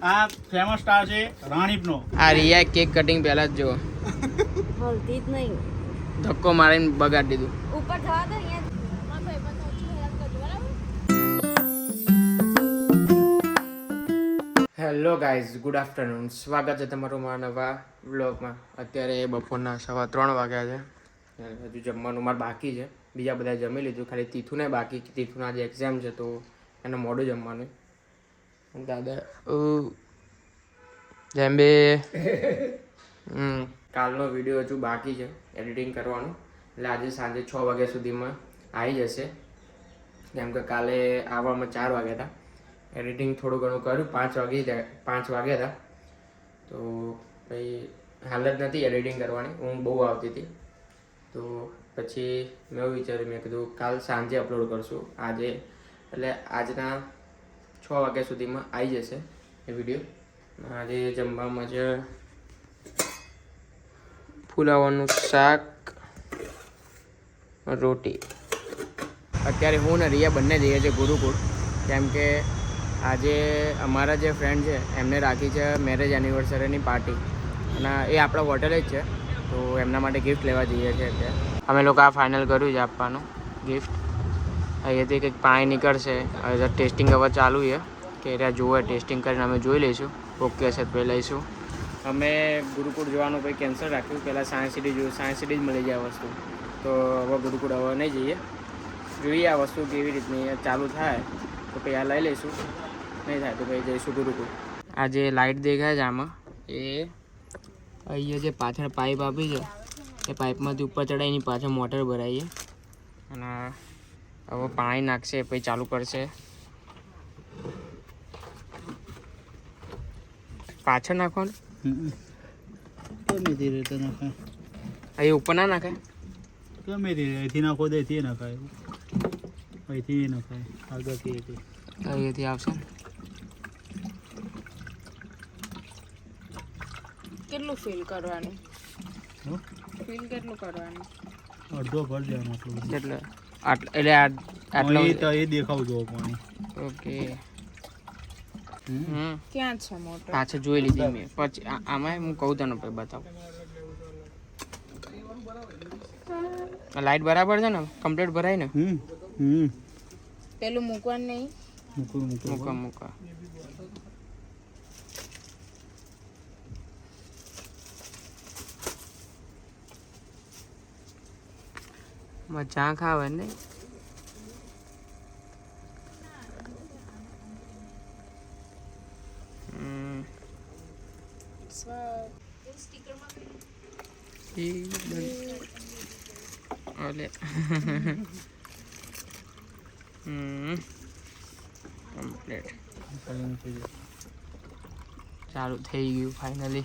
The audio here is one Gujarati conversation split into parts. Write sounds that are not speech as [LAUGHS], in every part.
આ ફેમસ સ્ટાર છે રાણીપનો. આ રિયા કેક કટિંગ પહેલા જ જો હલતી જ નહીં. ધક્કો મારીને બગાડી દીધું. ઉપર જવા દો અહીંયા હેલો ગાઈઝ ગુડ આફ્ટરનૂન સ્વાગત છે તમારું મારા નવા વ્લોગમાં અત્યારે બપોરના સવા ત્રણ વાગ્યા છે. હજુ જમવાનું મારે બાકી છે. બીજા બધા જમી લીધું. ખાલી તીથુને બાકી. તીથુના આજે એક્ઝામ છે તો એને મોડું જમવાનું. દાદા ઉ, જેમ બે હમ, કાલનો વીડિયો હજુ બાકી છે. એડિટિંગ કરવાનું. એટલે આજે સાંજે છ વાગ્યા સુધીમાં આવી જશે. કેમ કે કાલે આવવામાં ચાર વાગ્યા હતા. એડિટિંગ થોડું ઘણું કર્યું. પાંચ વાગી પાંચ વાગ્યા હતા. તો પછી હાલત નથી એડિટિંગ કરવાની. ઊંઘ બહુ આવતી હતી. તો પછી મેં વિચાર્યું. મેં કીધું કાલ સાંજે અપલોડ કરશું. આજે. એટલે આજના છ વાગ્યા સુધીમાં આવી જશે એ વીડિયો આજે જમવામાં છે ફુલાવાનું શાક, રોટી. અત્યારે હું ને રિયા બંને જઈએ છીએ ગુરુકુળ. કેમ કે આજે અમારા જે ફ્રેન્ડ છે, એમને રાખી છે મેરેજ એનિવર્સરીની પાર્ટી અને એ આપણા હોટેલ જ છે. તો એમના માટે ગિફ્ટ લેવા જઈએ છીએ અત્યારે. અમે લોકો આ ફાઇનલ કર્યું છે આપવાનું ગિફ્ટ અહીંયાથી કંઈક પાણી નીકળશે હવે ટેસ્ટિંગ હવે ચાલુ છે કે રહ્યા જોવે ટેસ્ટિંગ કરીને અમે જોઈ લઈશું. ઓકે હશે તો લઈશું. અમે ગુરુકુળ જવાનું કંઈ કેન્સલ રાખ્યું. પહેલાં સાયન્સ સિટી જોયું. સાયન્સ સિટી જ મળી જાય વસ્તુ. તો હવે ગુરુકુળ હવે નહીં જઈએ. જોઈએ આ વસ્તુ કેવી રીતની ચાલુ થાય તો પછી આ લઈ લઈશું. નહીં થાય તો પછી જઈશું ગુરુકુળ. આ જે લાઇટ દેખાય છે આમાં એ અહીંયા જે પાછળ પાઇપ આપી છે એ પાઇપમાંથી ઉપર ચડાવીને પાછળ મોટર ભરાઈએ. અને હવે પાણી નાખશે પછી ચાલુ કરશે. પાછળ નાખવાનું? ગમે તે રીતે નખાય. અહીં ઉપર ના નાખે ગમે તે અહીંથી નાખો તો અહીંથી નાખાય. અહીંથી નાખાય. આગળથી અહીંથી અહીંયાથી આવશે. કેટલું ફીલ કરવાનું? ફીલ કેટલું કરવાનું? અડધો ભર દેવાનો આટલું એટલે એટલે આટલો એ તો એ દેખાવ જોવો પાણી. ઓકે. ક્યાં છે મોટર પાછળ જોઈ લીધી મેં. પછી આ- આમાં હું કહું તને પછી બતાવું. લાઈટ બરાબર છે ને? કમ્પ્લીટ ભરાય ને? હમ હમ. પેલું મૂકવાનું નહીં? મૂકો મૂકો. મૂકો મૂકો. મજા ખાવે ને? હમ. ઓલે. કમ્પ્લીટ. ચાલુ થઈ ગયું ફાઇનલી.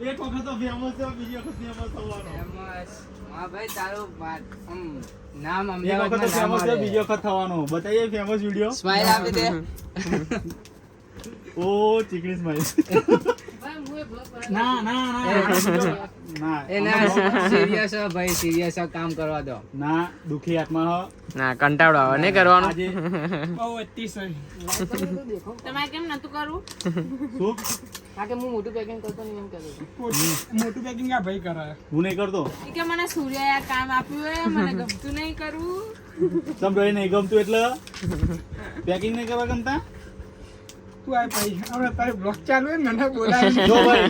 એક વખત તો ફેમસ છે બીજી વખત ફેમસ થવાનો. ફેમસ હા ભાઈ તારું આમ નામ એક વખત ફેમસ છે બીજી વખત થવાનો. બતાઈએ ફેમસ વીડિયો સ્માઈલ આપી દે. [LAUGHS] ઓ ચીકણી સ્માઈલ [LAUGHS] ના ના ના. ના એ ના સિરિયસ ભાઈ સિરિયસ કામ કરવા દો. ના દુખી આત્મા હો. ના કંટાળો આવે નહીં કરવાનું? આજે તમારે કેમ નતું કરવું શું? કે હું મોટું પેકિંગ કરતો નહીં એમ કહેતો. હું નહીં કરતો. કે મને સૂર્યા આ કામ આપ્યું મને ગમતું નહીં કરવું ભાઈ નહીં ગમતું એટલે? પેકિંગ નહીં કરવા ગમતા? [LAUGHS] જો ભાઈ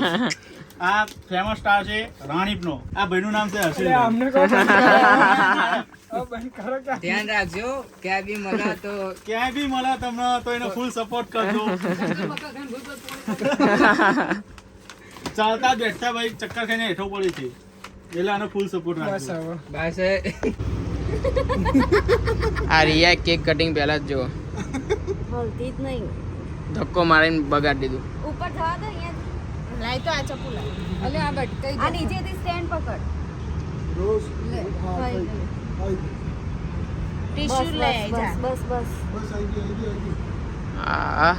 આ ફેમસ સ્ટાર છે રાણીપનો. આ ભાઈનું નામ છે હર્ષિલભાઈ ધ્યાન રાખજો ક્યાંય બી મળે તો ક્યાંય બી મળે તમને તો એનો ફૂલ સપોર્ટ કરજો. ચાલતા બેઠતા ભાઈ ચક્કર ખાઈને હેઠો પડી છે. એટલે આનો ફૂલ સપોર્ટ રાખજો. બસ આ રિયા કેક કટિંગ પહેલા જ જો બોલતી જ નહીં. ધક્કો મારીને બગાડી દીધું. ઉપર થવા દો અહીંયા લાઈ તો આ ચપ્પુ લાઈ. અલે આ બટકાઈ આ નીચેથી સ્ટેન્ડ પકડ. લે ટીશ્યુ લે ટીશ્યુ બસ, બસ બસ, જા. બસ બસ આ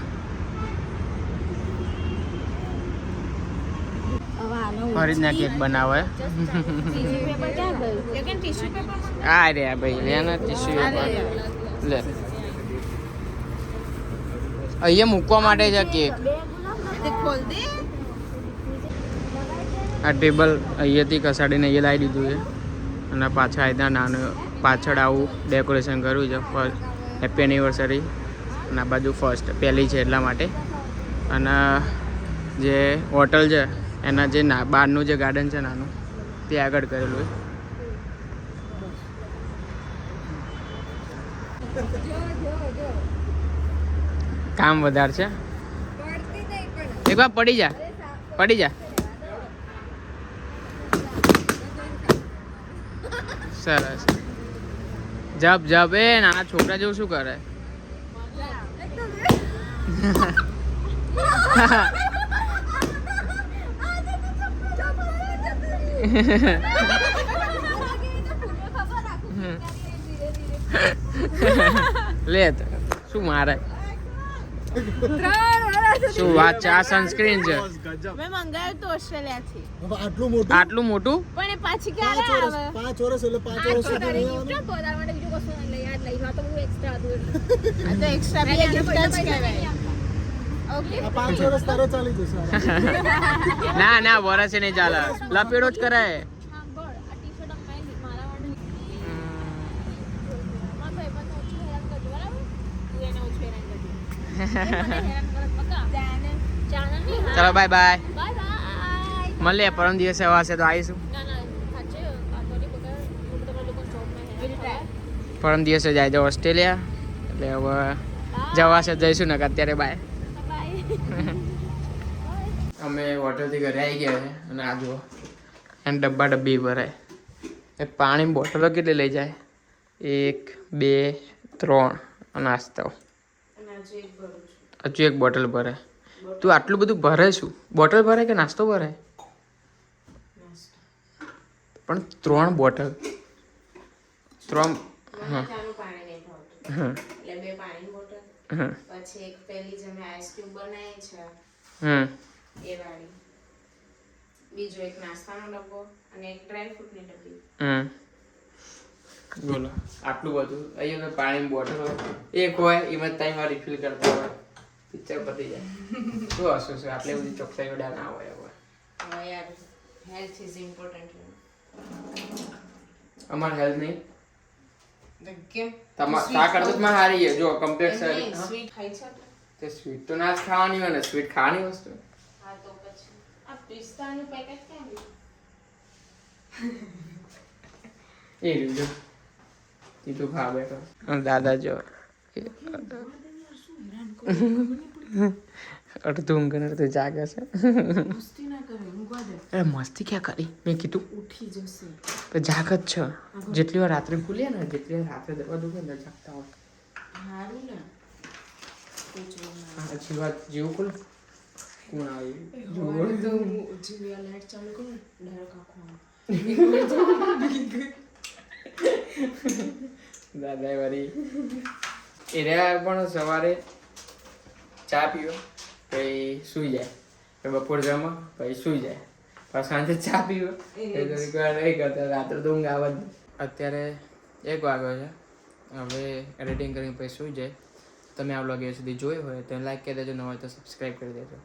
હવે આનો ફરીદના કેક બનાવે. ટીશ્યુ પેપર ક્યાં ગયું? કે કે ટીશ્યુ પેપર આ રે આ ભાઈ લેના ટીશ્યુ પેપર લે. અહીંયા મૂકવા માટે છે કેક આ ટેબલ અહીંયાથી કસાડીને અહીંયા લાવી દીધું છે. અને પાછા અહીંના નાનું પાછળ આવું ડેકોરેશન કર્યું છે. ફર્સ્ટ હેપી એનિવર્સરી અને આ બાજુ ફર્સ્ટ પહેલી છે એટલા માટે. અને જે હોટલ છે એના જે ના બહારનું જે ગાર્ડન છે નાનું તે આગળ કરેલું છે. કામ વધારે છે. પડતી એક વાર પડી જા. પડી જા. સરસ. જબ જબ. એ નાના છોકરા જેવું શું કરે? લે. શું મારે? શું વાત છે? આ સનસ્ક્રીન છે. મેં મંગાવ્યું તો ઓસ્ટ્રેલિયાથી. આટલું મોટું? આટલું મોટું? પણ એ પાછી પાંચ ક્યારે વર્ષ આવે? 5 વર્ષ એટલે 5 વર્ષ સુધી નહીં આવવાનું. [LAUGHS] આ તો એક્સ્ટ્રા બે ગિફ્ટ જ કહેવાય. ઓકે પાંચ વર્ષ તારે ચાલી જશે. [LAUGHS] ના ના વર્ષે નહીં ચાલે. લપેડો જ કરાય. ચલો બાય બાય મળીએ પરમ દિવસે હવાશે તો આવીશું. પરમ દિવસે જાય છે ઓસ્ટ્રેલિયા એટલે હવે જવાશે જઈશું ને અત્યારે બાય [LAUGHS] અમે હોટલથી ઘરે આવી ગયા છે અને આ જુઓ. એને ડબ્બા ડબ્બી ભરાય. એ પાણી બોટલો કેટલી લઈ જાય? એક બે ત્રણ. અને નાસ્તો હજુ એક બોટલ ભરે. તું આટલું બધું ભરે છું બોટલ ભરે કે નાસ્તો ભરે? પણ ત્રણ બોટલ. ત્રણ હા. હા. પછી એક પેલી જે મેં આઈસ ક્યુબ બનાવી છે હમ એ વાળી. બીજો એક નાસ્તાનો ડબ્બો અને એક ડ્રાય ફ્રૂટની ડબ્બી. હમ બોલો. આટલું બધું. અહીંયા પાણીની બોટલ. હોય એક હોય એમાં ત્રણ વાર રિફિલ કરતા હોય. પિક્ચર પતી જાય. શું હશું શું? આટલી બધી ચોકસાઈ વડા ના હોય હવે. યાર હેલ્થ ઇઝ ઇમ્પોર્ટન્ટ અમાર હેલ્થ નહીં? કેમ તમાર તા કરતો તો હારી છે. જો કમ્પ્લેક્સ સ્વીટ ખાઈ છે તે સ્વીટ તો ના જ ખાવાની હોય ને સ્વીટ ખાવાની વસ્તુ? હા તો પછી. આ પિસ્તાનું પેકેટ એ રહ્યું તીધું ખા બેઠો. દાદા જો અડધું ઊંઘ ને અડધું જાગે છે. મસ્તી ના કરે ઊંઘવા દે. અરે મસ્તી ક્યાં કરી? મેં કીધું ઉઠી જશે. તો જાગ જ છે. જેટલી વાર રાત્રે ખુલીએ ને જેટલી વાર રાત્રે દરવાજો ખુલે ને જાગતા હોય. સારું ને. હજી વાત જેવું ખુલ. કોણ આવી? તો હું લાઈટ ચાલુ કરું ડાયરેક્ટ આખો. [LAUGHS] [LAUGHS] દાદા વરી એ રહ્યા પણ સવારે ચા પીવો પછી સૂઈ જાય. બપોર જમો પછી સૂઈ જાય. પછી સાંજે ચા પીવો. નહીં કરતા રાત્રે તો ઊંઘ આવે અત્યારે એક વાગ્યો છે. હવે એડિટિંગ કરીને પછી સૂઈ જાય. તમે આ વ્લોગ એ સુધી જોયું હોય તો લાઈક કરી દેજો ન હોય તો સબસ્ક્રાઈબ કરી દેજો.